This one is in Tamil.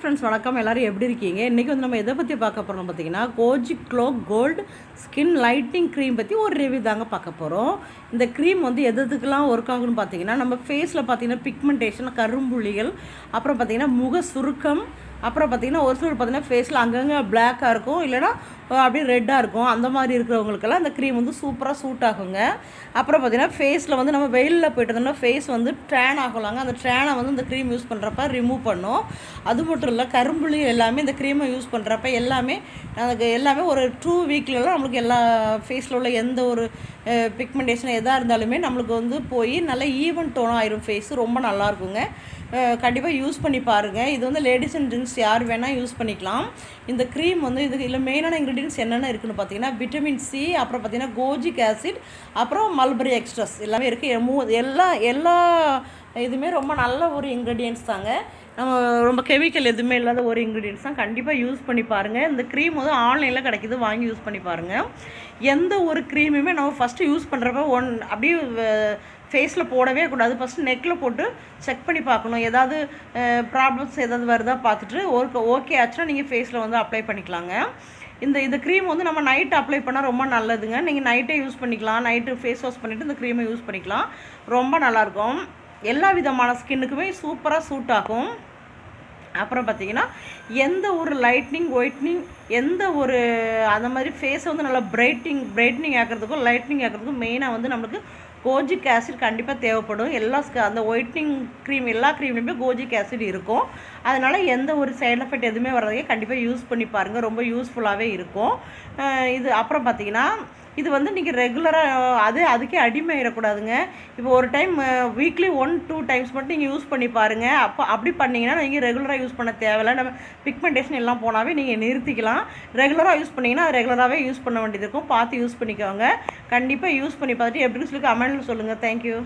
ஃப்ரெண்ட்ஸ் வணக்கம். எல்லாரும் எப்படி இருக்கீங்க? இன்றைக்கி வந்து நம்ம எதை பற்றி பார்க்க போகிறோம் பார்த்தீங்கன்னா kojic glow gold skin lighting cream பற்றி ஒரு ரிவ்யூ தாங்க பார்க்க போகிறோம் இந்த க்ரீம் வந்து எது எதுக்கெல்லாம் ஒர்க் ஆகுன்னு பார்த்தீங்கன்னா நம்ம ஃபேஸில் பார்த்தீங்கன்னா பிக்மெண்டேஷன் கரும்புள்ளிகள் அப்புறம் பார்த்தீங்கன்னா முக சுருக்கம் அப்புறம் பார்த்தீங்கன்னா ஒரு சிலர் பார்த்தீங்கன்னா ஃபேஸில் அங்கங்கே பிளாக்காக இருக்கும் இல்லைனா அப்படியே ரெட்டாக இருக்கும். அந்த மாதிரி இருக்கிறவங்களுக்கெல்லாம் இந்த க்ரீம் வந்து சூப்பராக சூட் ஆகுங்க. அப்புறம் பார்த்தீங்கன்னா ஃபேஸில் வந்து நம்ம வெயிலில் போய்ட்டு இருந்தோம்னா ஃபேஸ் வந்து ட்ரான் ஆகலாங்க. அந்த ட்ரானை வந்து இந்த க்ரீம் யூஸ் பண்ணுறப்ப ரிமூவ் பண்ணும். அது மட்டும் இல்லை கரும்புலையும் எல்லாமே இந்த க்ரீமை யூஸ் பண்ணுறப்ப எல்லாமே அதுக்கு எல்லாமே ஒரு டூ வீக்லலாம் நம்மளுக்கு எல்லா ஃபேஸில் உள்ள எந்த ஒரு பிக்மெண்டேஷன் எதாக இருந்தாலுமே நம்மளுக்கு வந்து போய் நல்லா ஈவன் டோன் ஆயிரும் ஃபேஸ் ரொம்ப நல்லா இருக்குங்க. கண்டிப்பாக யூஸ் பண்ணி பாருங்கள் இது வந்து லேடிஸ் அண்ட் ஜென்ஸ் ஜென்ட்ஸ் யார் வேணால் யூஸ் பண்ணிக்கலாம். இந்த க்ரீம் வந்து இதுக்கு இல்லை மெயினான இன்க்ரீடியன்ஸ் என்னென்ன இருக்குன்னு பார்த்தீங்கன்னா விட்டமின் சி அப்புறம் பார்த்தீங்கன்னா கோஜிக் ஆசிட் அப்புறம் மல்பரி எக்ஸ்ட்ரஸ் எல்லாமே இருக்குது மூ எல்லா எல்லா இதுவுமே ரொம்ப நல்ல ஒரு இன்க்ரீடியன்ஸ் தாங்க. நம்ம ரொம்ப கெமிக்கல் எதுவுமே இல்லாத ஒரு இன்க்ரீடியன்ஸ் தான். கண்டிப்பாக யூஸ் பண்ணி பாருங்கள் இந்த க்ரீம் வந்து ஆன்லைனில் கிடைக்கிது. வாங்கி யூஸ் பண்ணி பாருங்கள் எந்த ஒரு க்ரீமுமே நம்ம ஃபஸ்ட்டு யூஸ் பண்ணுறப்ப ஒன் அப்படியே ஃபேஸில் போடவே கூடாது. ஃபஸ்ட்டு நெக்கில் போட்டு செக் பண்ணி பார்க்கணும். ஏதாவது ப்ராப்ளம்ஸ் ஏதாவது வருதா பார்த்துட்டு ஒரு ஓகே ஆச்சுன்னா நீங்கள் ஃபேஸில் வந்து அப்ளை பண்ணிக்கலாங்க. இந்த இந்த க்ரீம் வந்து நம்ம நைட் அப்ளை பண்ணால் ரொம்ப நல்லதுங்க. நீங்கள் நைட்டே யூஸ் பண்ணிக்கலாம். நைட்டு ஃபேஸ் வாஷ் பண்ணிவிட்டு இந்த க்ரீமை யூஸ் பண்ணிக்கலாம். ரொம்ப நல்லாயிருக்கும். எல்லா விதமான ஸ்கின்னுக்குமே சூப்பராக சூட் ஆகும். அப்புறம் பார்த்தீங்கன்னா எந்த ஒரு லைட்னிங் ஒயிட்னிங் எந்த ஒரு அந்த மாதிரி ஃபேஸை வந்து நல்லா பிரைட்டிங் பிரைட்னிங் ஆக்கிறதுக்கும் லைட்னிங் ஆக்கிறதுக்கும் மெயினாக வந்து நம்மளுக்கு கோஜிக் ஆசிட் கண்டிப்பாக தேவைப்படும். எல்லா அந்த ஒயிட்னிங் க்ரீம் எல்லா க்ரீம்லையுமே கோஜிக் ஆசிட் இருக்கும். அதனால் எந்த ஒரு சைட் எஃபெக்ட் எதுவுமே வர்றதையே கண்டிப்பாக யூஸ் பண்ணி பாருங்கள் ரொம்ப யூஸ்ஃபுல்லாகவே இருக்கும். இது அப்புறம் பார்த்திங்கன்னா இது வந்து நீங்கள் ரெகுலராக அது அதுக்கே அடிமையிடக்கூடாதுங்க இப்போ ஒரு time weekly one two times மட்டும் நீங்கள் யூஸ் பண்ணி பாருங்கள் அப்போ அப்படி பண்ணிங்கன்னா நீங்கள் ரெகுலராக யூஸ் பண்ண தேவையில்லை. நம்ம பிக்மெண்டேஷன் எல்லாம் போனாவே நீங்கள் நிறுத்திக்கலாம். ரெகுலராக யூஸ் பண்ணிங்கன்னா ரெகுலராகவே யூஸ் பண்ண வேண்டியது இருக்கும். பார்த்து யூஸ் பண்ணிக்கோங்க. கண்டிப்பாக யூஸ் பண்ணி பார்த்துட்டு எப்படின்னு சொல்லி கமெண்ட்டில் சொல்லுங்கள் தேங்க்யூ